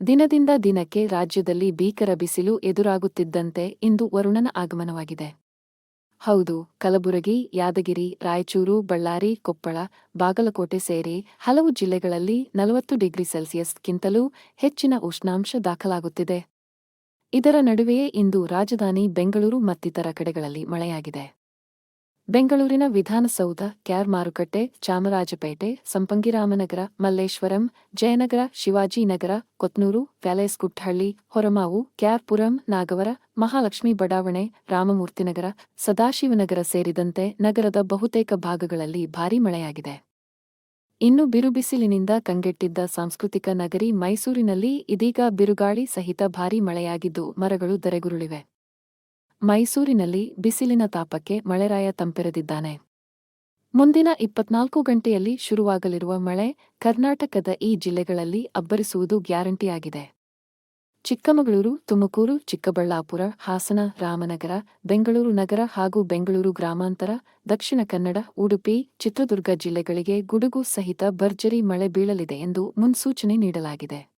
ದಿನದಿಂದ ದಿನಕ್ಕೆ ರಾಜ್ಯದಲ್ಲಿ ಭೀಕರ ಬಿಸಿಲು ಎದುರಾಗುತ್ತಿದ್ದಂತೆ ಇಂದು ವರುಣನ ಆಗಮನವಾಗಿದೆ. ಹೌದು, ಕಲಬುರಗಿ, ಯಾದಗಿರಿ, ರಾಯಚೂರು, ಬಳ್ಳಾರಿ, ಕೊಪ್ಪಳ, ಬಾಗಲಕೋಟೆ ಸೇರಿ ಹಲವು ಜಿಲ್ಲೆಗಳಲ್ಲಿ ನಲವತ್ತು ಡಿಗ್ರಿ ಸೆಲ್ಸಿಯಸ್ಗಿಂತಲೂ ಹೆಚ್ಚಿನ ಉಷ್ಣಾಂಶ ದಾಖಲಾಗುತ್ತಿದೆ. ಇದರ ನಡುವೆಯೇ ಇಂದು ರಾಜಧಾನಿ ಬೆಂಗಳೂರು ಮತ್ತಿತರ ಕಡೆಗಳಲ್ಲಿ ಮಳೆಯಾಗಿದೆ. ಬೆಂಗಳೂರಿನ ವಿಧಾನಸೌಧ, ಕ್ಯಾರ್ ಮಾರುಕಟ್ಟೆ, ಚಾಮರಾಜಪೇಟೆ, ಸಂಪಂಗಿರಾಮನಗರ, ಮಲ್ಲೇಶ್ವರಂ, ಜಯನಗರ, ಶಿವಾಜಿನಗರ, ಕೊತ್ನೂರು ಪ್ಯಾಲೇಸ್ ಗುಟ್ಟಹಳ್ಳಿ ಹೊರಮಾವು, ಕ್ಯಾರ್ಪುರಂ, ನಾಗವರ, ಮಹಾಲಕ್ಷ್ಮಿ ಬಡಾವಣೆ, ರಾಮಮೂರ್ತಿನಗರ, ಸದಾಶಿವನಗರ ಸೇರಿದಂತೆ ನಗರದ ಬಹುತೇಕ ಭಾಗಗಳಲ್ಲಿ ಭಾರೀ ಮಳೆಯಾಗಿದೆ. ಇನ್ನು ಬಿರುಬಿಸಿಲಿನಿಂದ ಕಂಗೆಟ್ಟಿದ್ದ ಸಾಂಸ್ಕೃತಿಕ ನಗರಿ ಮೈಸೂರಿನಲ್ಲಿ ಇದೀಗ ಬಿರುಗಾಳಿ ಸಹಿತ ಭಾರೀ ಮಳೆಯಾಗಿದ್ದು ಮರಗಳು ಧರೆಗುರುಳಿವೆ ಮೈಸೂರಿನಲ್ಲಿ ಬಿಸಿಲಿನ ತಾಪಕ್ಕೆ ಮಳೆರಾಯ ತಂಪೆರೆದಿದ್ದಾನೆ. ಮುಂದಿನ ಇಪ್ಪತ್ನಾಲ್ಕು ಗಂಟೆಯಲ್ಲಿ ಶುರುವಾಗಲಿರುವ ಮಳೆ ಕರ್ನಾಟಕದ ಈ ಜಿಲ್ಲೆಗಳಲ್ಲಿ ಅಬ್ಬರಿಸುವುದು ಗ್ಯಾರಂಟಿಯಾಗಿದೆ. ಚಿಕ್ಕಮಗಳೂರು, ತುಮಕೂರು, ಚಿಕ್ಕಬಳ್ಳಾಪುರ, ಹಾಸನ, ರಾಮನಗರ, ಬೆಂಗಳೂರು ನಗರ ಹಾಗೂ ಬೆಂಗಳೂರು ಗ್ರಾಮಾಂತರ, ದಕ್ಷಿಣ ಕನ್ನಡ, ಉಡುಪಿ, ಚಿತ್ರದುರ್ಗ ಜಿಲ್ಲೆಗಳಿಗೆ ಗುಡುಗು ಸಹಿತ ಭರ್ಜರಿ ಮಳೆ ಬೀಳಲಿದೆ ಎಂದು ಮುನ್ಸೂಚನೆ ನೀಡಲಾಗಿದೆ.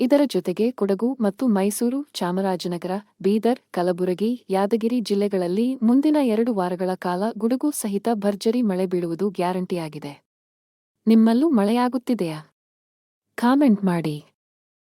ಇದರ ಜೊತೆಗೆ ಕೊಡಗು ಮತ್ತು ಮೈಸೂರು, ಚಾಮರಾಜನಗರ, ಬೀದರ್, ಕಲಬುರಗಿ, ಯಾದಗಿರಿ ಜಿಲ್ಲೆಗಳಲ್ಲಿ ಮುಂದಿನ ಎರಡು ವಾರಗಳ ಕಾಲ ಗುಡುಗು ಸಹಿತ ಭರ್ಜರಿ ಮಳೆ ಬೀಳುವುದು ಗ್ಯಾರಂಟಿಯಾಗಿದೆ. ನಿಮ್ಮಲ್ಲೂ ಮಳೆಯಾಗುತ್ತಿದೆಯಾ? ಕಾಮೆಂಟ್ ಮಾಡಿ.